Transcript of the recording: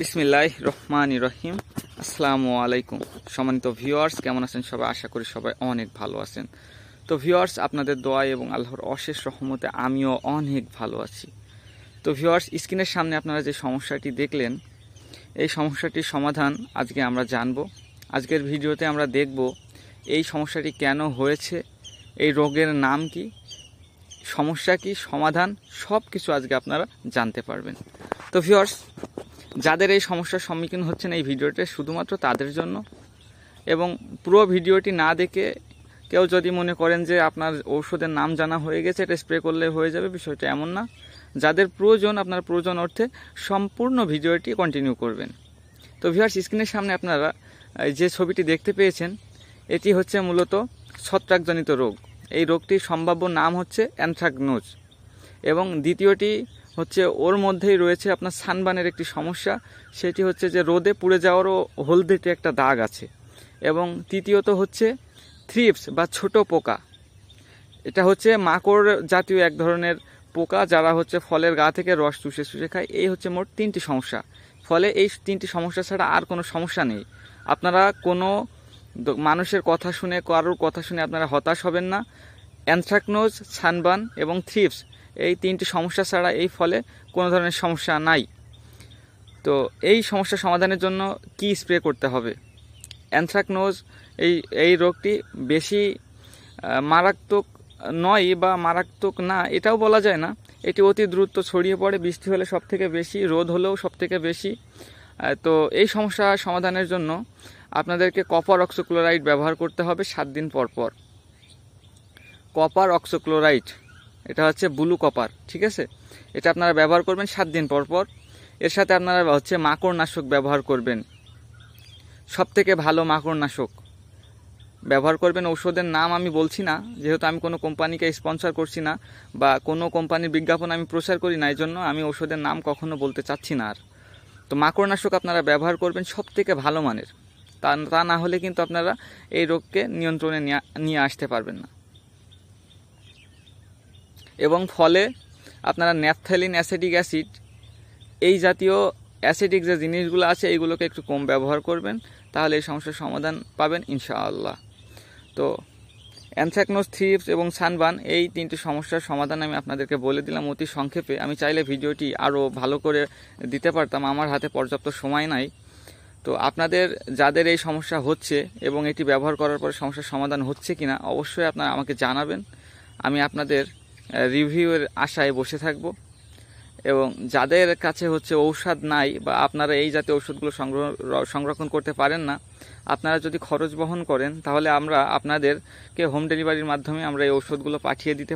বিসমিল্লাহ রহমান রহিম। আসসালামু আলাইকুম। সম্মানিত ভিউয়ার্স, কেমন আছেন সবাই? আশা করি সবাই অনেক ভালো আছেন। তো ভিউয়ার্স, আপনাদের দোয়া এবং আল্লাহর অশেষ রহমতে আমিও অনেক ভালো আছি। তো ভিউয়ার্স, স্ক্রিনের সামনে আপনারা যে সমস্যাটি দেখলেন, এই সমস্যাটির সমাধান আজকে আমরা জানব। আজকের ভিডিওতে আমরা দেখব, এই সমস্যাটি কেন হয়েছে, এই রোগের নাম কি, সমস্যা কি, সমাধান সব কিছু আজকে আপনারা জানতে পারবেন। তো ভিউয়ার্স যাদের এই সমস্যার সম্মুখীন হচ্ছেন এই ভিডিওটা শুধুমাত্র তাদের জন্য। এবং পুরো ভিডিওটি না দেখে কেউ যদি মনে করেন যে আপনার ঔষধের নাম জানা হয়ে গেছে, এটা স্প্রে করলে হয়ে যাবে, বিষয়টা এমন না। যাদের প্রয়োজন, আপনার প্রয়োজন অর্থে সম্পূর্ণ ভিডিওটি কন্টিনিউ করবেন। তো ভিউয়ার্স স্ক্রিনের সামনে আপনারা যে ছবিটি দেখতে পেয়েছেন, এটি হচ্ছে মূলত ছত্রাকজনিত রোগ। এই রোগটির সম্ভাব্য নাম হচ্ছে অ্যানথ্রাকনোজ এবং দ্বিতীয়টি হচ্ছে ওর মধ্যেই রয়েছে আপনার সানবানের একটি সমস্যা। সেটি হচ্ছে যে রোদে পুড়ে যাওয়ারও হলদেটে একটা দাগ আছে। এবং তৃতীয়ত হচ্ছে থ্রিপস বা ছোট পোকা। এটা হচ্ছে মাকড় জাতীয় এক ধরনের পোকা যারা হচ্ছে ফলের গা থেকে রস চুষে চুষে খায়। এই হচ্ছে মোট তিনটি সমস্যা। ফলে এই তিনটি সমস্যা ছাড়া আর কোনো সমস্যা নেই। আপনারা কোনো মানুষের কথা শুনে, কারোর কথা শুনে আপনারা হতাশ হবেন না। অ্যানথ্রাকনোজ, সানবান এবং থ্রিপস এই তিনটি সমস্যা ছাড়া এই ফলে কোনো ধরনের সমস্যা নাই। তো এই সমস্যা সমাধানের জন্য কি স্প্রে করতে হবে? অ্যানথ্রাকনোজ, এই এই রোগটি বেশি মারাত্মক নয় বা মারাত্মক না, এটাও বলা যায় না। এটি অতি দ্রুত ছড়িয়ে পড়ে, বৃষ্টি হলে সব থেকে বেশি, রোদ হলেও সব থেকে বেশি তো এই সমস্যা সমাধানের জন্য আপনাদেরকে কপার অক্সোক্লোরাইড ব্যবহার করতে হবে সাত দিন পর পর। Copper oxychloride. এটা হচ্ছে ব্লু কপার, ঠিক আছে? এটা আপনারা ব্যবহার করবেন সাত দিন পর পর। এর সাথে আপনারা হচ্ছে মাকড়নাশক ব্যবহার করবেন। সব থেকে ভালো মাকড়নাশক। ব্যবহার করবেন, ঔষধের নাম আমি বলছি না, যেহেতু আমি কোনো কোম্পানিকে স্পন্সর করছি না বা কোনো কোম্পানির বিজ্ঞাপন আমি প্রচার করি না এই জন্য আমি ঔষধের নাম কখনো বলতে চাচ্ছি না আর। তো মাকড়নাশক আপনারা ব্যবহার করবেন সব থেকে ভালো মানের। তা তা না হলে কিন্তু আপনারা এই রোগকে নিয়ন্ত্রণে নিয়ে- নিয়ে আসতে পারবেন না। এবং ফলে আপনারা ন্যাপথ্যালিন অ্যাসিডিক অ্যাসিড, এই জাতীয় অ্যাসিডিক যে জিনিসগুলো আছে, এইগুলোকে একটু কম ব্যবহার করবেন, তাহলে এই সমস্যার সমাধান পাবেন ইনশাআল্লাহ। তো অ্যানথ্রাকনোস থ্রিপস এবং সানবান, এই তিনটি সমস্যার সমাধান আমি আপনাদেরকে বলে দিলাম অতি সংক্ষেপে। আমি চাইলে ভিডিওটি আরও ভালো করে দিতে পারতাম, আমার হাতে পর্যাপ্ত সময় নাই। তো, আপনাদের যাদের এই সমস্যা হচ্ছে এবং এটি ব্যবহার করার পরে সমস্যার সমাধান হচ্ছে কিনা, অবশ্যই আপনারা আমাকে জানাবেন। আমি আপনাদের রিভিউয়ের আশায় বসে থাকব। এবং যাদের কাছে হচ্ছে ঔষধ নাই বা আপনারা এই জাতীয় ঔষধগুলো সংগ্রহ, সংরক্ষণ করতে পারেন না, আপনারা যদি খরচ বহন করেন, তাহলে আমরা আপনাদেরকে হোম ডেলিভারির মাধ্যমে আমরা এই ঔষধগুলো পাঠিয়ে দিতে